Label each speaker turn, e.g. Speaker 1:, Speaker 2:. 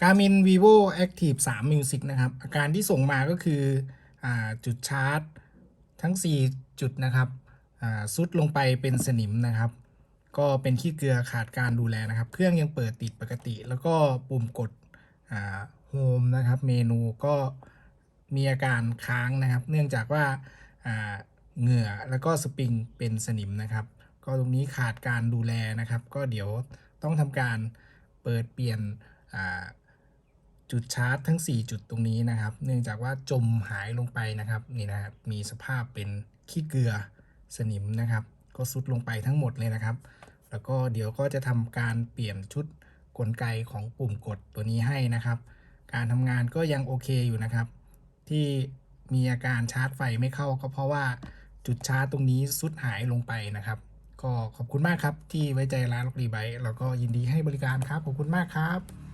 Speaker 1: Garmin Vivo Active 3 Music นะครับ อาการที่ส่งมาก็คืออจุดชาร์จทั้ง 4 จุดนะครับซุดลงไปเป็นสนิมนะครับ ก็เป็นขี้เกลือขาดการดูแลนะครับ เครื่องยังเปิดติดปกติ แล้วก็ปุ่มกดโฮมนะครับ เมนูก็มีอาการค้างนะครับ เนื่องจากว่าอ่าเหงื่อแล้วก็สปริงเป็นสนิมนะครับ ก็ตรงนี้ขาดการดูแลนะครับ ก็เดี๋ยวต้องทำการเปิดเปลี่ยนอ่า จุดชาร์จทั้ง 4 จุดตรงนี้นะครับ เนื่องจากว่าจมหายลงไปนะครับนี่นะครับมีสภาพเป็นขี้เกลือสนิมนะครับ ก็ซุดลงไปทั้งหมดเลยนะครับ แล้วก็เดี๋ยวก็จะทำการเปลี่ยนชุดกลไกของปุ่มกดตัวนี้ให้นะครับ การทำงานก็ยังโอเคอยู่นะครับ ที่มีอาการชาร์จไฟไม่เข้าก็เพราะว่าจุดชาร์จตรงนี้ซุดหายลงไปนะครับ ก็ขอบคุณมากครับที่ไว้ใจร้านล็อกรีไบแล้วก็ยินดีให้บริการครับขอบคุณมากครับ